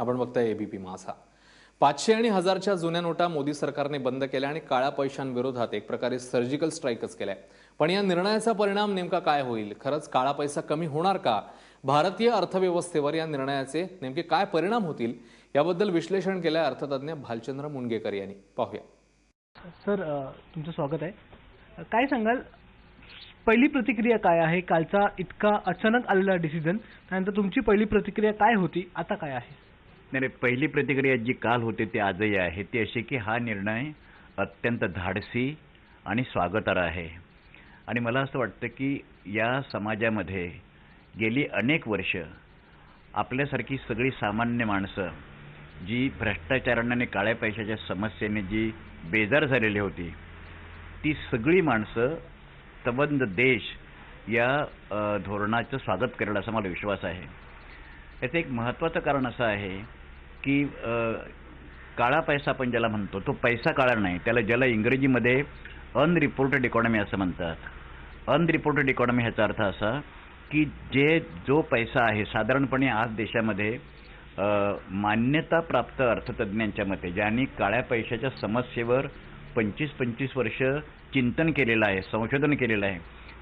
आपण बघताय एबीपी माझा पाचशे आणि हजारच्या जुन्या नोटा मोदी सरकारने बंद केल्या आणि काळ्या पैशांविरोधात एक प्रकारे सर्जिकल स्ट्राईकच केलाय. पण या निर्णयाचा परिणाम नेमका काय होईल? खरंच काळा पैसा कमी होणार का? भारतीय अर्थव्यवस्थेवर या निर्णयाचे नेमके काय परिणाम होतील? याबद्दल विश्लेषण केलंय अर्थतज्ञ भालचंद्र मुणगेकर यांनी. पाहूया. सर तुमचं स्वागत आहे. काय सांगाल? पहिली प्रतिक्रिया काय आहे? कालचा इतका अचानक आलेला डिसिजन त्यानंतर तुमची पहिली प्रतिक्रिया काय होती? आता काय आहे? नाही पहिली प्रतिक्रिया जी काल होते ती आजही आहे ती अशी की हा निर्णय अत्यंत धाडसी आणि स्वागतार्ह आहे. आणि मला असं वाटतं की या समाजामध्ये गेली अनेक वर्ष आपल्यासारखी सगळी सामान्य माणसं जी भ्रष्टाचाराने आणि काळ्या पैशाच्या समस्येने जी बेजार झालेली होती ती सगळी माणसं तबंद देश या धोरणाचं स्वागत करेल असा मला विश्वास आहे. याचं एक महत्त्वाचं कारण असं आहे की काळा पैसा आपण ज्याला म्हणतो तो पैसा काळा नाही. त्याला ज्याला इंग्रजीमध्ये अनरिपोर्टेड इकॉनॉमी असं म्हणतात. अनरिपोर्टेड इकॉनॉमी ह्याचा अर्थ असा की जे जो पैसा आहे साधारणपणे आज देशामध्ये मान्यताप्राप्त अर्थतज्ज्ञांच्या मते ज्यांनी काळ्या पैशाच्या समस्येवर पंचवीस पंचवीस वर्ष चिंतन केलेलं आहे संशोधन केलेलं आहे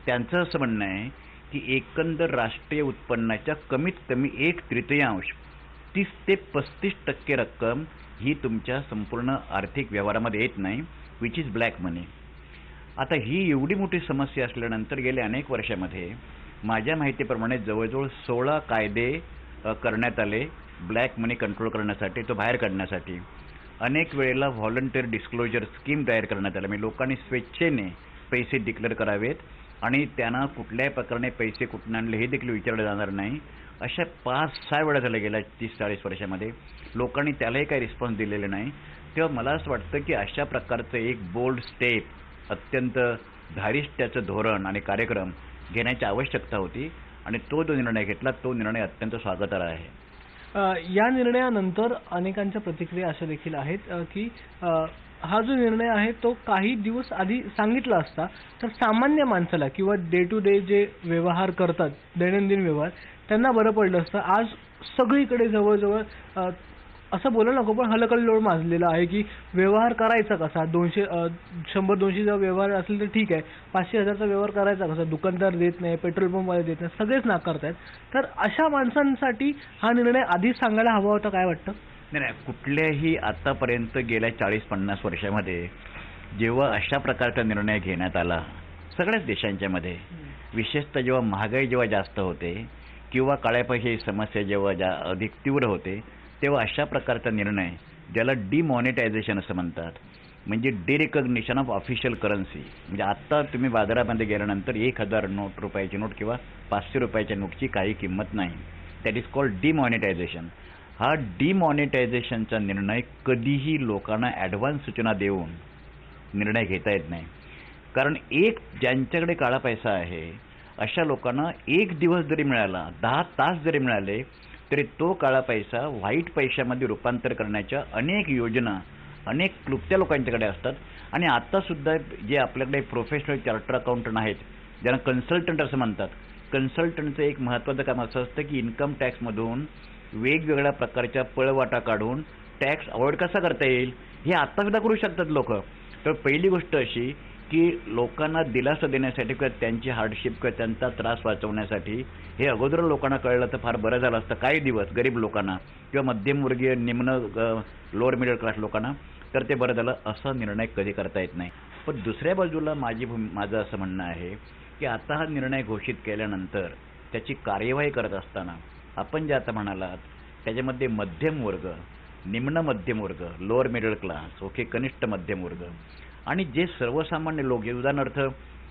त्यांचं असं म्हणणं आहे की एकंदर राष्ट्रीय उत्पन्नाच्या कमीत कमी एक तृतीयांश तीस ते पस्तीस टक्के रक्कम ही तुमच्या संपूर्ण आर्थिक व्यवहारामध्ये येत नाही विच इज ब्लॅक मनी आता ही एवढी मोठी समस्या असल्यानंतर गेल्या अनेक वर्षामध्ये माझ्या माहितीप्रमाणे जवळजवळ सोळा कायदे करण्यात आले ब्लॅक मनी कंट्रोल करण्यासाठी तो बाहेर काढण्यासाठी. अनेक वेळेला व्हॉलंटिअर डिस्क्लोजर स्कीम तयार करण्यात आली. म्हणजे लोकांनी स्वेच्छेने पैसे डिक्लेअर करावेत आणि त्यांना कुठल्याही प्रकारे पैसे कुठून आणले हे देखील विचारलं जाणार नाही. अशा पाच सहा वेळा झाल्या गेल्या तीस चाळीस वर्षामध्ये. लोकांनी त्यालाही काही रिस्पॉन्स दिलेले नाही. तेव्हा मला असं वाटतं की अशा प्रकारचं एक बोल्ड स्टेप अत्यंत धारिष्ट्याचं धोरण आणि कार्यक्रम घेण्याची आवश्यकता होती आणि तो जो निर्णय घेतला तो निर्णय अत्यंत स्वागतार्ह आहे. या निर्णयानंतर अनेकांच्या प्रतिक्रिया अशा देखील आहेत की हा जो निर्णय आहे तो काही दिवस आधी सांगितला असता तर सामान्य माणसाला किंवा डे टू डे जे व्यवहार करतात दैनंदिन व्यवहार त्यांना बरं पडलं असतं. आज सगळीकडे जवळजवळ असं बोला नको पण हलकल्लोळ माजलेला आहे की व्यवहार करायचा कसा? दोनशे शंभर शंभर दोनशेचा व्यवहार असेल तर ठीक आहे. पाचशे हजारचा व्यवहार करायचा कसा? दुकानदार देत नाही पेट्रोल पंपवाले देत नाही सगळेच नाकारतायत. तर अशा माणसांसाठी हा निर्णय आधीच सांगायला हवा होता काय वाटतं? नाही नाही कुठल्याही आतापर्यंत गेल्या चाळीस पन्नास वर्षामध्ये जेव्हा अशा प्रकारचा निर्णय घेण्यात आला सगळ्याच देशांच्या मध्ये विशेषतः जेव्हा महागाई जेव्हा जास्त होते किंवा काळ्या पैशाची समस्या जेव्हा जा अधिक तीव्र होते तेव्हा अशा प्रकारचा निर्णय ज्याला डिमॉनिटायझेशन असं म्हणतात म्हणजे डिरेकग्निशन ऑफ ऑफिशियल करन्सी म्हणजे आत्ता तुम्ही बाजारामध्ये गेल्यानंतर एक हजार नोट रुपयाची नोट किंवा पाचशे रुपयाच्या नोटची काही किंमत नाही. दॅट इज कॉल्ड डिमॉनिटायझेशन हा डिमॉनिटायझेशनचा निर्णय कधीही लोकांना ॲडव्हान्स सूचना देऊन निर्णय घेता येत नाही. कारण एक ज्यांच्याकडे काळा पैसा आहे अशा लोकांना एक दिवस जरी मिळाला दहा तास जरी मिळाले तरी तो काळा पैसा व्हाईट पैशामध्ये रूपांतर करण्याच्या अनेक योजना अनेक क्लुप्त्या लोकांच्याकडे असतात. आणि आत्तासुद्धा जे आपल्याकडे प्रोफेशनल चार्टर अकाउंटंट आहेत ज्यांना कन्सल्टंट असं म्हणतात कन्सल्टंटचं एक महत्त्वाचं काम असं असतं की इन्कम टॅक्समधून वेगवेगळ्या प्रकारच्या पळवाटा काढून टॅक्स अवॉइड कसा करता येईल हे आत्तासुद्धा करू शकतात लोक. तर पहिली गोष्ट अशी की लोकांना दिलासा देण्यासाठी किंवा त्यांची हार्डशिप किंवा त्यांचा त्रास वाचवण्यासाठी हे अगोदर लोकांना कळलं तर फार बरं झालं असतं. काही दिवस गरीब लोकांना किंवा मध्यमवर्गीय निम्न लोअर मिडल क्लास लोकांना तर ते बरं झालं असा निर्णय कधी करता येत नाही. पण दुसऱ्या बाजूला माझी भूमी माझं असं म्हणणं आहे की आता हा निर्णय घोषित केल्यानंतर त्याची कार्यवाही करत असताना आपण जे आता म्हणालात त्याच्यामध्ये मध्यम वर्ग निम्न मध्यम वर्ग लोअर मिडल क्लास ओके कनिष्ठ मध्यम वर्ग आणि जे सर्वसामान्य लोक जे उदाहरणार्थ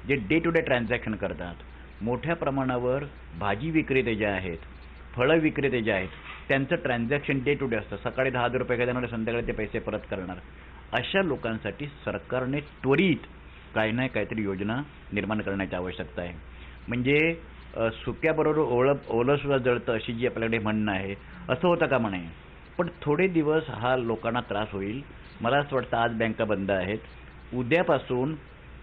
जे डे टू डे ट्रान्झॅक्शन करतात मोठ्या प्रमाणावर भाजी विक्रेते जे आहेत फळं विक्रेते जे आहेत त्यांचं ट्रान्झॅक्शन डे टू डे असतं. सकाळी दहा हजार रुपये देणार संध्याकाळी ते पैसे परत करणार. अशा लोकांसाठी सरकारने त्वरित काही ना काहीतरी योजना निर्माण करण्याची आवश्यकता आहे. म्हणजे सुक्याबरोबर ओळं ओलंसुद्धा जळतं अशी जी आपल्याकडे म्हणणं आहे. असं होतं का म्हणे? पण थोडे दिवस हा लोकांना त्रास होईल. मला असं वाटतं आज बँका बंद आहेत. उद्यापासून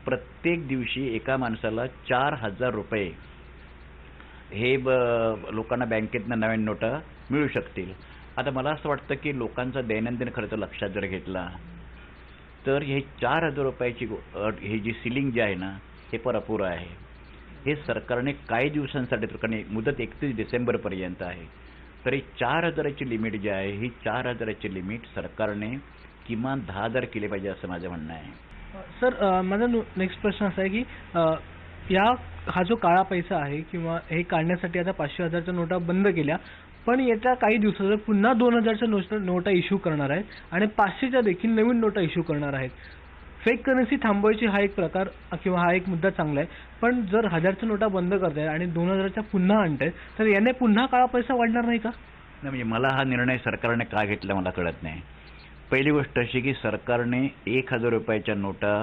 प्रत्येक दिवशी एका माणसाला चार हजार रुपये हे ब लोकांना बँकेतनं नवीन नोटा मिळू शकतील. आता मला असं वाटतं की लोकांचा दैनंदिन खर्च लक्षात जर घेतला तर हे चार हजार रुपयाची हे जी सिलिंग जी आहे ना हे पर अपुरं आहे. हे सरकारने काही दिवसांसाठी तर मुदत एकतीस डिसेंबरपर्यंत आहे. तर चार हजाराची लिमिट जी आहे ही चार हजाराची लिमिट सरकारने किमान दहा हजार केले पाहिजे असं माझं म्हणणं आहे. सर माझा नेक्स्ट प्रश्न असा आहे की या हा जो काळा पैसा आहे किंवा हे काढण्यासाठी आता पाचशे हजारच्या नोटा बंद केल्या पण येत्या काही दिवसात पुन्हा दोन हजारच्या नोटा इश्यू करणार आहेत आणि पाचशेच्या देखील नवीन नोटा इश्यू करणार आहेत फेक करन्सी थांबवायची हा एक प्रकार किंवा हा एक मुद्दा चांगला आहे. पण जर हजारच्या नोटा बंद करताय आणि दोन हजारच्या पुन्हा आणतायत तर याने पुन्हा काळा पैसा वाढणार नाही का? नाही म्हणजे मला हा निर्णय सरकारने का घेतला मला कळत नाही. पहिली गोष्ट अशी की सरकारने एक हजार रुपयाच्या नोटा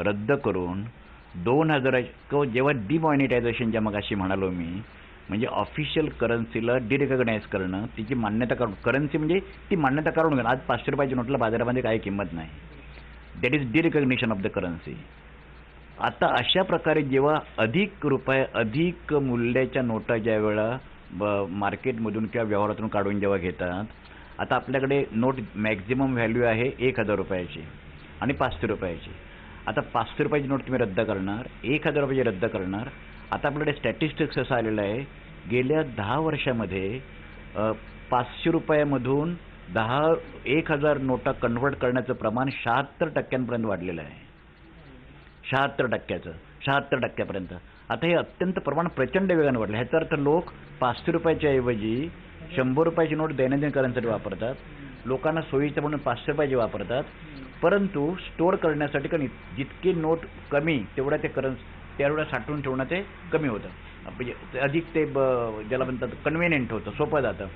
रद्द करून दोन हजार जेव्हा डिमॉनिटायझेशन ज्या मग अशी म्हणालो मी म्हणजे ऑफिशियल करन्सीला डिरेकग्नाईज करणं तिची मान्यता काढून करन्सी म्हणजे ती मान्यता काढून घेणं. आज पाचशे रुपयाच्या नोटला बाजारामध्ये काही किंमत नाही. That is derecognition of the currency आता अशा प्रकारे जेव्हा अधिक रुपये अधिक मूल्याच्या नोटा ज्या वेळा ब- मार्केटमधून किंवा व्यवहारातून काढून जेव्हा घेतात आता आपल्याकडे नोट मॅक्झिमम व्हॅल्यू आहे एक हजार रुपयाची आणि पाचशे रुपयाची. आता पाचशे रुपयाची नोट तुम्ही रद्द करणार एक हजार रुपयाची रद्द करणार. आता आपल्याकडे स्टॅटिस्टिक्स असं आलेलं आहे गेल्या दहा वर्षामध्ये पाचशे रुपयामधून दहा एक हजार नोटा कन्व्हर्ट करण्याचं प्रमाण शहात्तर टक्क्यांपर्यंत वाढलेलं आहे. शहात्तर टक्क्याचं शहात्तर टक्क्यापर्यंत. आता हे अत्यंत प्रमाण प्रचंड वेगाने वाढलं. ह्याचा अर्थ लोक पाचशे रुपयाच्या ऐवजी शंभर रुपयाची नोट दैनंदिन करण्यासाठी वापरतात. लोकांना सोयीचं म्हणून पाचशे रुपयाची वापरतात. परंतु स्टोअर करण्यासाठी कारण जितकी नोट कमी तेवढ्या ते करन्स तेवढ्या साठवून ठेवणं ते कमी होतं. म्हणजे ते अधिक ते ब- ज्याला म्हणतात कन्व्हिनियंट होतं सोपं जातं.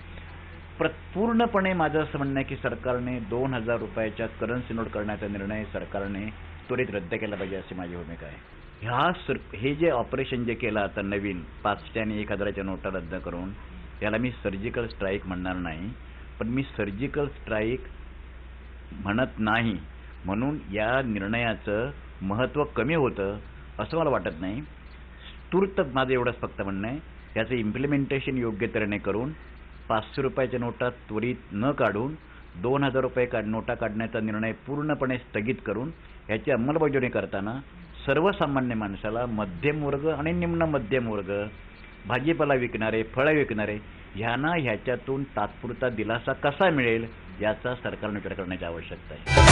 प्र पूर्णपणे माझं असं म्हणणं आहे की सरकारने दोन हजार रुपयाच्या करन्सी नोट करण्याचा निर्णय सरकारने त्वरित रद्द केला पाहिजे अशी माझी भूमिका आहे. ह्या सर हे जे ऑपरेशन जे केलं आता नवीन पाचशे आणि एक हजाराच्या नोटा रद्द करून याला मी सर्जिकल स्ट्राईक म्हणणार नाही पण मी सर्जिकल स्ट्राईक म्हणत नाही. म्हणून या निर्णयाचं महत्त्व कमी होतं असं मला वाटत नाही. तूर्त माझं एवढंच फक्त म्हणणं आहे. याचं इम्प्लिमेंटेशन योग्य तऱ्हेने करून पाचशे रुपयाच्या नोटा त्वरित न काढून दोन हजार रुपये काढ नोटा काढण्याचा निर्णय पूर्णपणे स्थगित करून ह्याची अंमलबजावणी करताना सर्वसामान्य माणसाला मध्यम वर्ग आणि निम्न मध्यम वर्ग भाजीपाला विकणारे फळं विकणारे ह्यांना ह्याच्यातून तात्पुरता दिलासा कसा मिळेल याचा सरकारने विचार करण्याची आवश्यकता आहे.